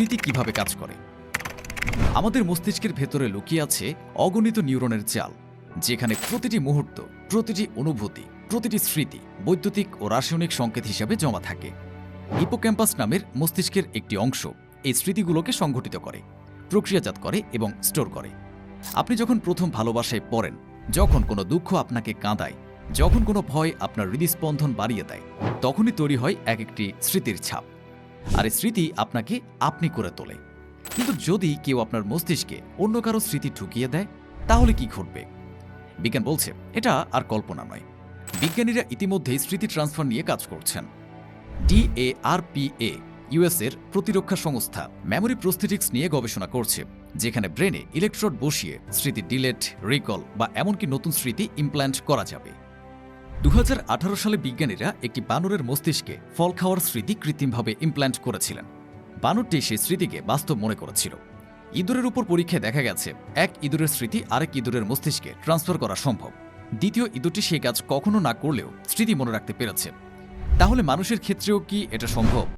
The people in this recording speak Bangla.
স্মৃতি কীভাবে কাজ করে? আমাদের মস্তিষ্কের ভেতরে লুকিয়ে আছে অগণিত নিউরনের চাল যেখানে প্রতিটি মুহূর্ত, প্রতিটি অনুভূতি, প্রতিটি স্মৃতি বৈদ্যুতিক ও রাসায়নিক সংকেত হিসাবে জমা থাকে। হিপোক্যাম্পাস নামের মস্তিষ্কের একটি অংশ এই স্মৃতিগুলোকে সংগঠিত করে, প্রক্রিয়াজাত করে এবং স্টোর করে। আপনি যখন প্রথম ভালোবাসায় পড়েন, যখন কোনো দুঃখ আপনাকে কাঁদায়, যখন কোনো ভয় আপনার হৃদস্পন্দন বাড়িয়ে দেয়, তখনই তৈরি হয় এক একটি স্মৃতির ছাপ। আর এই স্মৃতি আপনাকে আপনি করে তোলে। কিন্তু যদি কেউ আপনার মস্তিষ্কে অন্য কারও স্মৃতি ঢুকিয়ে দেয়, তাহলে কি ঘটবে? বিজ্ঞান বলছে, এটা আর কল্পনা নয়। বিজ্ঞানীরা ইতিমধ্যেই স্মৃতি ট্রান্সফার নিয়ে কাজ করছেন। ডিএআরপিএ, ইউএস এর প্রতিরক্ষা সংস্থা, মেমোরি প্রস্থেটিক্স নিয়ে গবেষণা করছে, যেখানে ব্রেনে ইলেকট্রোড বসিয়ে স্মৃতি ডিলেট, রিকল বা এমনকি নতুন স্মৃতি ইমপ্ল্যান্ট করা যাবে। দু হাজার আঠারো সালে বিজ্ঞানীরা একটি বানরের মস্তিষ্কে ফল খাওয়ার স্মৃতি কৃত্রিমভাবে ইমপ্ল্যান্ট করেছিলেন। বানরটি সেই স্মৃতিকে বাস্তব মনে করেছিল। ইঁদুরের উপর পরীক্ষায় দেখা গেছে, এক ইঁদুরের স্মৃতি আরেক ইঁদুরের মস্তিষ্কে ট্রান্সফার করা সম্ভব। দ্বিতীয় ইঁদুরটি সেই কাজ কখনো না করলেও স্মৃতি মনে রাখতে পেরেছে। তাহলে মানুষের ক্ষেত্রেও কি এটা সম্ভব?